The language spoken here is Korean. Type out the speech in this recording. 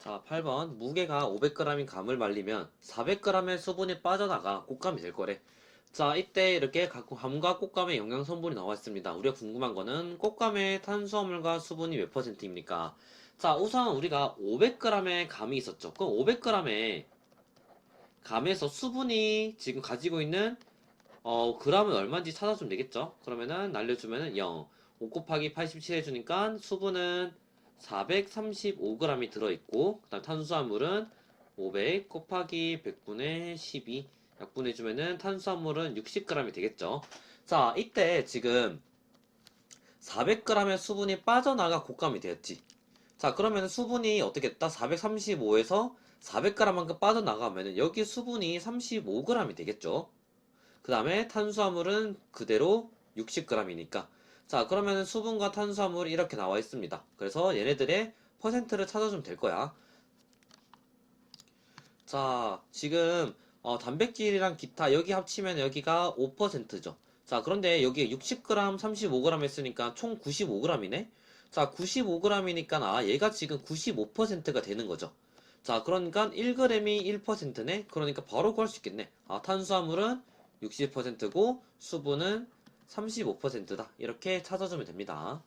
자, 8번. 무게가 500g인 감을 말리면 400g의 수분이 빠져나가 꽃감이 될 거래. 자, 이때 이렇게 각 감과 꽃감의 영양 성분이 나와 있습니다. 우리가 궁금한 거는 꽃감의 탄수화물과 수분이 몇 퍼센트입니까? 자, 우선 우리가 500g의 감이 있었죠. 그럼 500g의 감에서 수분이 지금 가지고 있는 어, 그램은 얼마인지 찾아주면 되겠죠? 그러면은 날려주면은 0. 5 곱하기 87 해주니까 수분은 435g이 들어있고, 그 다음 탄수화물은 500 곱하기 100분의 12 약분해주면은 탄수화물은 60g이 되겠죠. 자, 이때 지금 400g의 수분이 빠져나가 곶감이 되었지. 자, 그러면 수분이 어떻게 됐다? 435에서 400g만큼 빠져나가면은 여기 수분이 35g이 되겠죠. 그 다음에 탄수화물은 그대로 60g이니까. 자, 그러면은 수분과 탄수화물이 이렇게 나와 있습니다. 그래서 얘네들의 퍼센트를 찾아주면 될 거야. 자, 지금 어, 단백질이랑 기타 여기 합치면 여기가 5%죠. 자, 그런데 여기 60g, 35g 했으니까 총 95g이네? 자, 95g이니까 아, 얘가 지금 95%가 되는 거죠. 자, 그러니까 1g이 1%네? 그러니까 바로 구할 수 있겠네. 아, 탄수화물은 60%고 수분은 35%다. 이렇게 찾아주면 됩니다.